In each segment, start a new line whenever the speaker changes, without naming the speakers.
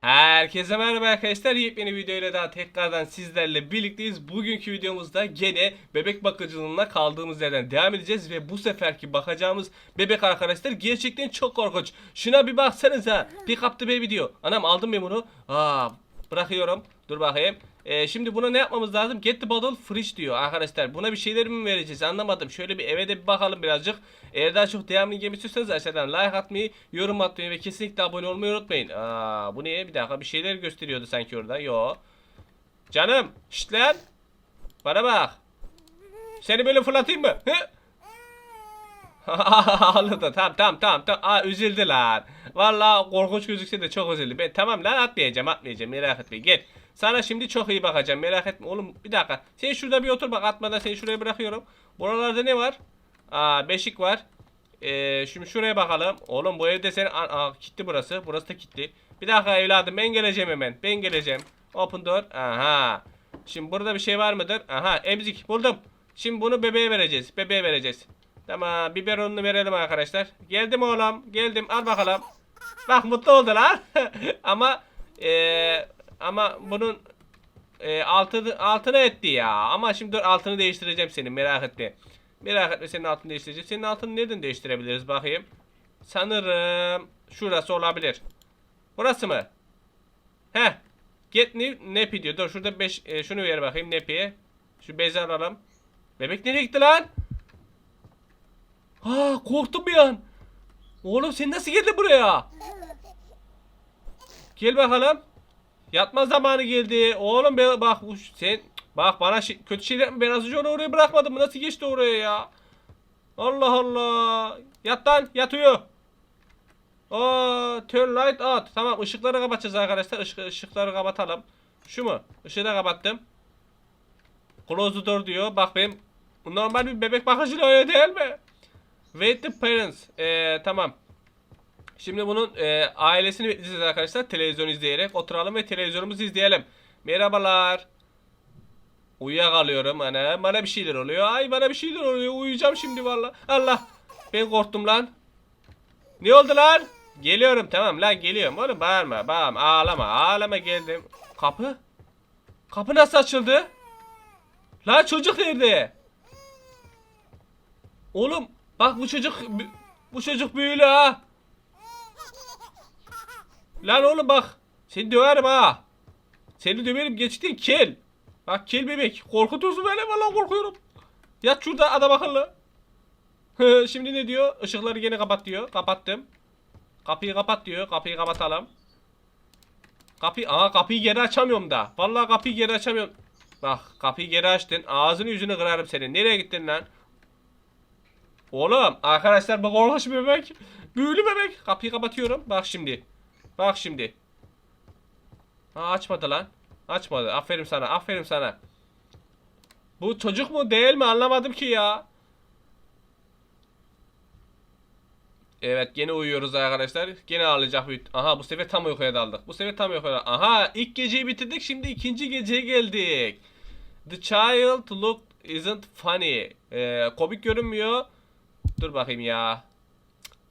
Herkese merhaba arkadaşlar. Yepyeni videoyla daha tekrardan sizlerle birlikteyiz. Bugünkü videomuzda gene bebek bakıcılığına kaldığımız yerden devam edeceğiz ve bu seferki bakacağımız bebek arkadaşlar gerçekten çok korkunç. Şuna bir baksanıza. Pick up the baby diyor. Anam aldım ben bunu. Aa, bırakıyorum. Dur bakayım. Ee, şimdi buna ne yapmamız lazım? Get the bottle fresh diyor arkadaşlar. Buna bir şeyler mi vereceğiz anlamadım. Şöyle bir eve de bir bakalım birazcık. Eğer daha çok devamlı gelmek istiyorsanız aşağıdan like atmayı, yorum atmayı ve kesinlikle abone olmayı unutmayın. Aa, bu ne? Bir dakika bir şeyler gösteriyordu sanki orada. Yo. Canım. Şşt lan. Bana bak. Seni böyle fırlatayım mı? Hı? Ağladı. Tamam tamam tamam. tamam. Aa üzüldü lan. Vallahi korkunç gözükse de çok üzüldü. Ben tamam lan atmayacağım atmayacağım merak etme gel. Sana şimdi çok iyi bakacağım merak etme. Oğlum bir dakika. Sen şurada bir otur bak atmadan seni şuraya bırakıyorum. Buralarda ne var? Aa beşik var. Ee, şimdi şuraya bakalım. Oğlum bu evde sen aa, kilitli burası. Burası da kilitli. Bir dakika evladım ben geleceğim hemen. Ben geleceğim. Open door. Aha. Şimdi burada bir şey var mıdır? Aha emzik buldum. Şimdi bunu bebeğe vereceğiz. Bebeğe vereceğiz. Tamam biberonunu verelim arkadaşlar. Geldim oğlum. Geldim. Al bakalım. Bak mutlu oldu lan. ama eee ama bunun e, altını altına etti ya. Ama şimdi dur altını değiştireceğim senin merak etme. Merak etme senin altını değiştireceğim. Senin altını nereden değiştirebiliriz bakayım. Sanırım şurası olabilir. Burası mı? Heh. Get new nappy diyor. Dur şurada 5 şunu ver bakayım nappy'ye. Şu bezi alalım. Bebek nereye gitti lan? Ha korktum bir an. Oğlum sen nasıl geldin buraya? Gel bakalım. Yatma zamanı geldi. Oğlum be, bak bu- sen bak bana şey- kötü şeyler mi ben az önce onu oraya bırakmadım? Nasıl geçti oraya ya? Allah Allah. Yat lan yatıyor. Aa, turn light out. Tamam ışıkları kapatacağız arkadaşlar. Işık, ışıkları kapatalım. Şu mu? Işığı da kapattım. Close the door diyor. Bak benim normal bir bebek bakıcılığı öyle değil mi? Wait the parents. Ee, tamam. Şimdi bunun e, ailesini bekleyeceğiz arkadaşlar. Televizyon izleyerek oturalım ve televizyonumuzu izleyelim. Merhabalar. Uyuyakalıyorum ana. Bana bir şeyler oluyor. Ay bana bir şeyler oluyor. Uyuyacağım şimdi valla. Allah. Ben korktum lan. Ne oldu lan? Geliyorum tamam lan geliyorum. Oğlum bağırma bağırma. Ağlama ağlama geldim. Kapı? Kapı nasıl açıldı? Lan çocuk nerede? Oğlum bak bu çocuk bu çocuk büyülü ha. Lan oğlum bak. Seni döverim ha. Seni döverim geçtin kel. Bak kel bebek. Korkutuyorsun beni vallahi korkuyorum. Yat şurada adam akıllı. Şimdi ne diyor? Işıkları gene kapat diyor. Kapattım. Kapıyı kapat diyor. Kapıyı kapatalım. Kapıyı, aa kapıyı geri açamıyorum da. Vallahi kapıyı geri açamıyorum. Bak kapıyı geri açtın. Ağzını yüzünü kırarım senin. Nereye gittin lan? Oğlum arkadaşlar bak korkunç bebek. Büyülü bebek. Kapıyı kapatıyorum. Bak şimdi. Bak şimdi. Ha açmadı lan. Açmadı. Aferin sana. Aferin sana. Bu çocuk mu değil mi anlamadım ki ya. Evet gene uyuyoruz arkadaşlar. Gene ağlayacak. Aha bu sefer tam uykuya daldık. Bu sefer tam uykuya daldık. Aha ilk geceyi bitirdik. Şimdi ikinci geceye geldik. The child look isn't funny. Ee, komik görünmüyor. Dur bakayım ya.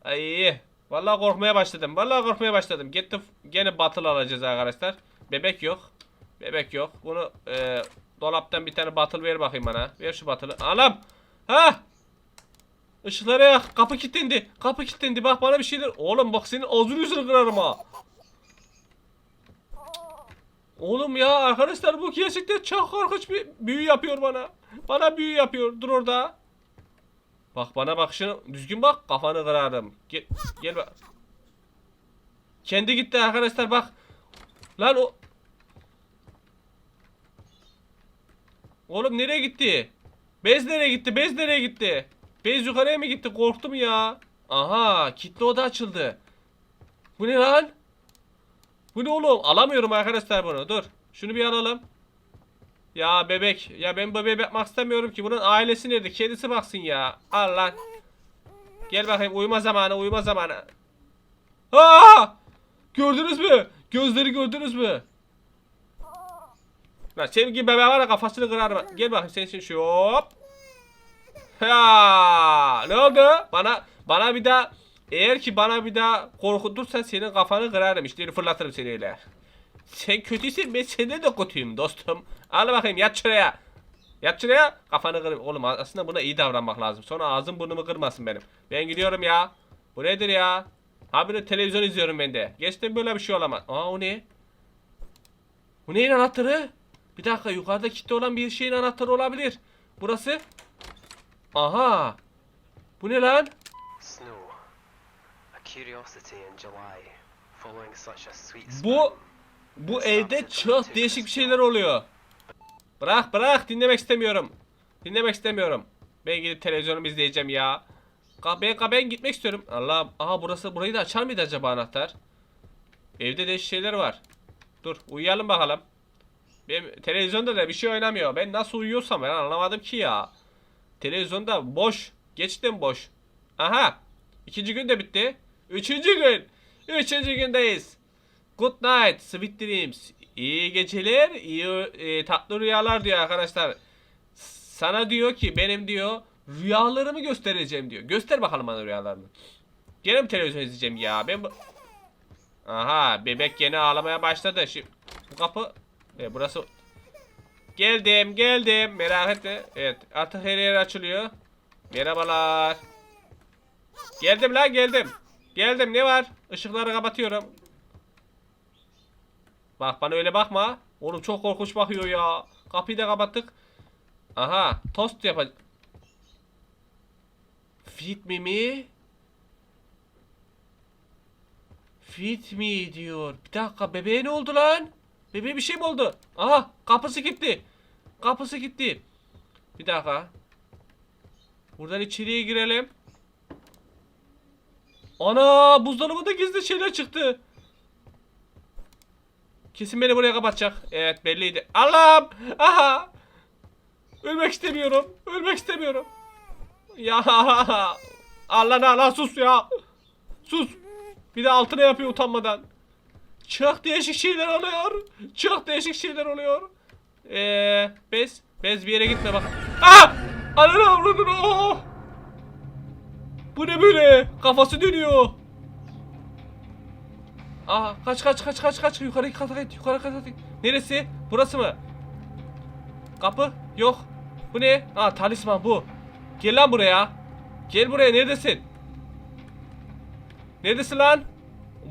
Ay. Vallahi korkmaya başladım. Vallahi korkmaya başladım. Get the gene battle alacağız arkadaşlar. Bebek yok. Bebek yok. Bunu e, dolaptan bir tane battle ver bakayım bana. Ver şu battle'ı. Anam. Ha. Işıkları yak. Kapı kilitlendi. Kapı kilitlendi. Bak bana bir şeyler. Oğlum bak senin ağzını yüzünü kırarım ha. Oğlum ya arkadaşlar bu gerçekten çok korkunç bir büyü yapıyor bana. Bana büyü yapıyor. Dur orada. Bak bana bak şunu düzgün bak kafanı kırarım. Gel gel bak. Kendi gitti arkadaşlar bak. Lan o Oğlum nereye gitti? Bez nereye gitti? Bez nereye gitti? Bez yukarıya mı gitti? Korktum ya. Aha, kilitli oda açıldı. Bu ne lan? Bu ne oğlum? Alamıyorum arkadaşlar bunu. Dur. Şunu bir alalım. Ya bebek. Ya ben bebeğe bakmak istemiyorum ki. Bunun ailesi nerede? Kedisi baksın ya. Al lan. Gel bakayım. Uyuma zamanı. Uyuma zamanı. Aa! Gördünüz mü? Gözleri gördünüz mü? Lan sevgi bebeği var ya kafasını kırarım. Gel bakayım sen şimdi şu hop. Ya ne oldu? Bana bana bir daha eğer ki bana bir daha korkutursan senin kafanı kırarım işte fırlatırım seni öyle. Sen kötüysen ben senden de kötüyüm dostum. Al bakayım yat şuraya. Yat şuraya. Kafanı kır. Oğlum aslında buna iyi davranmak lazım. Sonra ağzım burnumu kırmasın benim. Ben gidiyorum ya. Bu nedir ya? Habire televizyon izliyorum ben de. Geçtim böyle bir şey olamaz. Aa o ne? Bu neyin anahtarı? Bir dakika yukarıda kilitli olan bir şeyin anahtarı olabilir. Burası. Aha. Bu ne lan?
Snow, a curiosity in July, following such a sweet
Bu bu evde çok değişik bir şeyler oluyor. Bırak bırak dinlemek istemiyorum. Dinlemek istemiyorum. Ben gidip televizyonumu izleyeceğim ya. Ben, ben gitmek istiyorum. Allah aha burası burayı da açar mıydı acaba anahtar? Evde değişik şeyler var. Dur uyuyalım bakalım. Benim televizyonda da bir şey oynamıyor. Ben nasıl uyuyorsam ben anlamadım ki ya. Televizyonda boş. Geçtim boş. Aha. İkinci gün de bitti. Üçüncü gün. Üçüncü gündeyiz. Good night, sweet dreams. İyi geceler, iyi e, tatlı rüyalar diyor arkadaşlar. Sana diyor ki benim diyor rüyalarımı göstereceğim diyor. Göster bakalım bana rüyalarını. Gene mi televizyon izleyeceğim ya? Ben bu... Aha bebek gene ağlamaya başladı. Şimdi bu kapı e, burası Geldim geldim merak etme. Evet artık her yer açılıyor. Merhabalar. Geldim lan geldim. Geldim ne var? Işıkları kapatıyorum. Bak bana öyle bakma. Oğlum çok korkunç bakıyor ya. Kapıyı da kapattık. Aha tost yapacağız. Feed me mi? Feed me diyor. Bir dakika bebeğe ne oldu lan? Bebeğe bir şey mi oldu? Aha kapısı gitti. Kapısı gitti. Bir dakika. Buradan içeriye girelim. Ana buzdolabında gizli şeyler çıktı. Kesin beni buraya kapatacak. Evet belliydi. Allah'ım. Aha. Ölmek istemiyorum. Ölmek istemiyorum. Ya Allah Allah sus ya. Sus. Bir de altına yapıyor utanmadan. Çok değişik şeyler oluyor. Çok değişik şeyler oluyor. Eee bez. Bez bir yere gitme bak. Ah! Ananı avradını. oh! Bu ne böyle? Kafası dönüyor. Aa kaç kaç kaç kaç kaç yukarı kata git yukarı kata git. Neresi? Burası mı? Kapı? Yok. Bu ne? Aa talisman bu. Gel lan buraya. Gel buraya neredesin? Neredesin lan?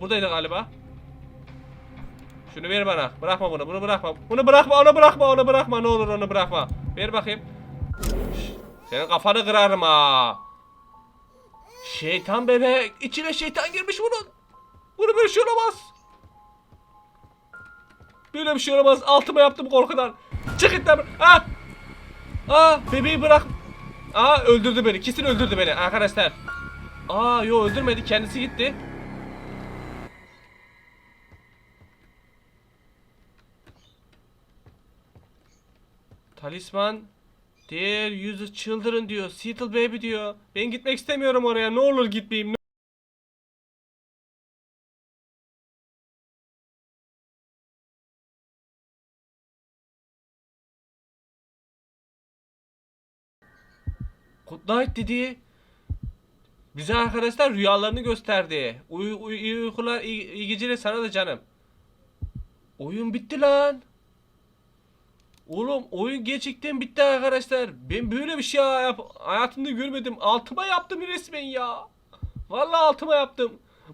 Buradaydı galiba. Şunu ver bana. Bırakma bunu. Bunu bırakma. Bunu bırakma. Onu bırakma. Onu bırakma. Ne olur onu bırakma. Ver bakayım. Senin kafanı kırarım ha. Şeytan bebek. İçine şeytan girmiş bunun. Bunu böyle şey olamaz. Böyle bir şey olamaz. Altıma yaptım korkudan. Çık git lan. Ah. Aa bebeği bırak. Aa öldürdü beni. Kesin öldürdü beni arkadaşlar. Aa yo öldürmedi. Kendisi gitti. Talisman Dear user children diyor. Seattle baby diyor. Ben gitmek istemiyorum oraya. Ne olur gitmeyeyim. Night dedi. Bize arkadaşlar rüyalarını gösterdi. Uyu, uyu, iyi uykular, iyi, iyi geceler sana da canım. Oyun bitti lan. Oğlum oyun gerçekten bitti arkadaşlar. Ben böyle bir şey yap hayatımda görmedim. Altıma yaptım resmen ya. Vallahi altıma yaptım.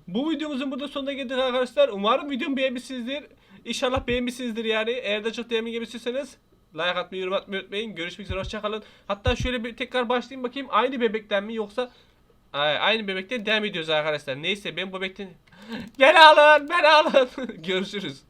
Bu videomuzun burada sonuna geldik arkadaşlar. Umarım videomu beğenmişsinizdir. İnşallah beğenmişsinizdir yani. Eğer de çok gibi istiyorsanız like atmayı, yorum atmayı unutmayın. Görüşmek üzere, hoşçakalın. Hatta şöyle bir tekrar başlayayım bakayım. Aynı bebekten mi yoksa Ay, aynı bebekten devam ediyoruz arkadaşlar. Neyse ben bu bebekten... Beni alın, beni alın. Görüşürüz.